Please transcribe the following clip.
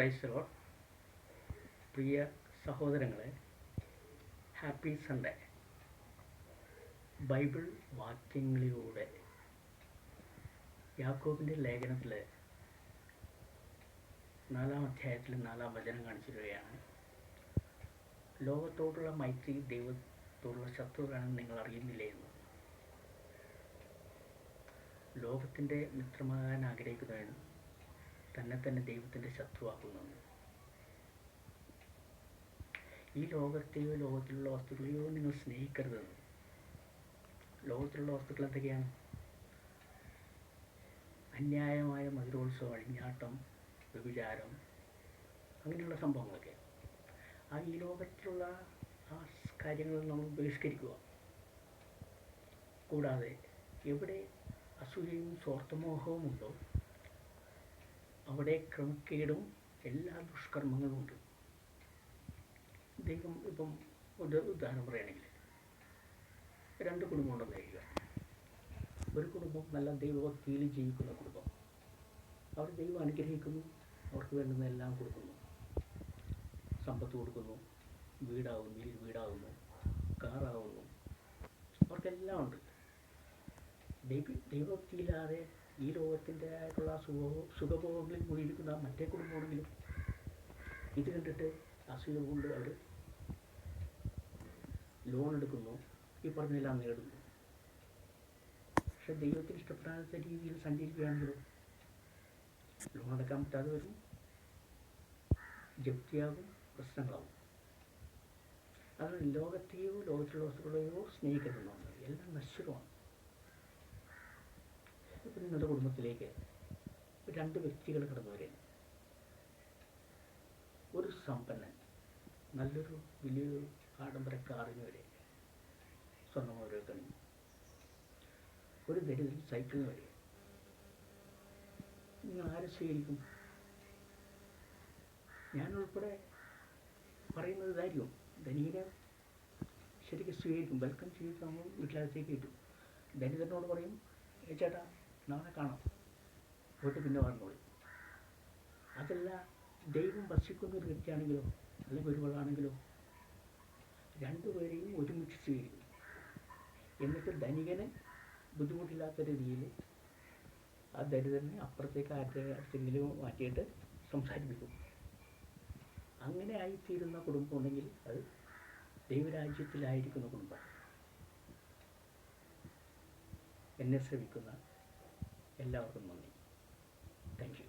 ക്രൈസ്തവർ പ്രിയ സഹോദരങ്ങളെ happy Sunday. Bible വാക്യങ്ങളിലൂടെ യാക്കോബിന്റെ ലേഖനത്തിൽ നാലാം അധ്യായത്തിൽ നാലാം വചനം കാണിച്ചിരിക്കുകയാണ്. ലോകത്തോടുള്ള മൈത്രി ദൈവത്തോടുള്ള ശത്രുവാണെന്ന് നിങ്ങൾ അറിയുന്നില്ലേ എന്ന്. ലോകത്തിന്റെ മിത്രമാകാൻ ആഗ്രഹിക്കുന്നവൻ തന്നെ തന്നെ ദൈവത്തിന്റെ ശത്രുവാക്കുന്നു. ഈ ലോകത്തെയോ ലോകത്തിലുള്ള വസ്തുക്കളെയോ നിങ്ങൾ സ്നേഹിക്കരുത്. ലോകത്തിലുള്ള വസ്തുക്കൾ എന്തൊക്കെയാണ്? അന്യായമായ മധുരോത്സവം അഴിഞ്ഞാട്ടം വ്യഭിചാരം അങ്ങനെയുള്ള സംഭവങ്ങളൊക്കെ. ആ ഈ ലോകത്തിലുള്ള ആ കാര്യങ്ങൾ നമ്മൾ ബഹിഷ്കരിക്കുക. കൂടാതെ എവിടെ അസൂയയും സ്വാർത്ഥമോഹവും ഉണ്ടോ അവിടെ ക്രമക്കേടും എല്ലാ ദുഷ്കർമ്മങ്ങളും ഉണ്ട് ദൈവം ഇപ്പം ഒരു ഉദാഹരണം പറയുകയാണെങ്കിൽ രണ്ട് കുടുംബം കഴിയുക ഒരു കുടുംബം നല്ല ദൈവഭക്തിയിൽ ജീവിക്കുന്ന കുടുംബം. അവർ ദൈവം അനുഗ്രഹിക്കുന്നു അവർക്ക് വേണ്ടുന്ന എല്ലാം കൊടുക്കുന്നു. സമ്പത്ത് കൊടുക്കുന്നു വീടാകുന്നു വലിയ വീടാകുന്നു കാറാകുന്നു. അവർക്കെല്ലാം ഉണ്ട്. ദൈവ ദൈവഭക്തിയില്ലാതെ ഈ ലോകത്തിന്റെ ആയിട്ടുള്ള സുഖ സുഖഭോഗങ്ങളിൽ മുഴുകിയിരിക്കുന്ന മറ്റേ കുടുംബമാണെങ്കിലും ഇത് കണ്ടിട്ട് അസൂയ കൊണ്ട് അവർ ലോൺ എടുക്കുന്നു. ഈ പറഞ്ഞെല്ലാം നേടുന്നു. പക്ഷെ ദൈവത്തിന് ഇഷ്ടപ്പെടാത്ത രീതിയിൽ സഞ്ചരിക്കുകയാണെങ്കിലും ലോൺ അടക്കാൻ പറ്റാതെ വരും. ജപ്തിയാകും പ്രശ്നങ്ങളാകും അതുകൊണ്ട് ലോകത്തെയോ ലോകത്തിലുള്ള വസ്തുക്കളെയോ സ്നേഹിക്കുന്നുണ്ട് എല്ലാം നശ്വരമാണ്. നിങ്ങളുടെ കുടുംബത്തിലേക്ക് രണ്ട് വ്യക്തികൾ കടന്നു വരും ഒരു സമ്പന്നൻ നല്ലൊരു വലിയൊരു ആഡംബര കാറിന് വരെ സ്വർണം ഓരോ കണി ഒരു ദരിദ്രൻ സൈക്കിളിന് വരെ നിങ്ങൾ ആരെ സ്വീകരിക്കും? ഞാനുൾപ്പെടെ പറയുന്നത് കാര്യവും ധനികനെ ശരിക്കും സ്വീകരിക്കും. വെൽക്കം ചെയ്തിട്ട് നമ്മൾ വീട്ടിലകത്തേക്ക് കിട്ടും ദരിദ്രനോട് പറയും "ഏ ചേട്ടാ നാളെ കാണാം. പോയിട്ട് പിന്നെ പറഞ്ഞോളൂ അതല്ല ദൈവം ഭക്ഷിക്കുന്ന ഒരു വ്യക്തിയാണെങ്കിലോ അല്ലെങ്കിൽ രണ്ടു രണ്ടുപേരെയും ഒരുമിച്ച് സ്വീകരിക്കും. എന്നിട്ട് ധനികന് ബുദ്ധിമുട്ടില്ലാത്ത രീതിയിൽ ആ ദരിദ്രനെ അപ്പുറത്തേക്ക് ആരുടെ മാറ്റിയിട്ട് സംസാരിപ്പിക്കും. അങ്ങനെ ആയിത്തീരുന്ന കുടുംബം ഉണ്ടെങ്കിൽ അത് ദൈവരാജ്യത്തിലായിരിക്കുന്ന കുടുംബം. എന്നെ ശ്രമിക്കുന്ന എല്ലാവർക്കും നന്ദി താങ്ക് യു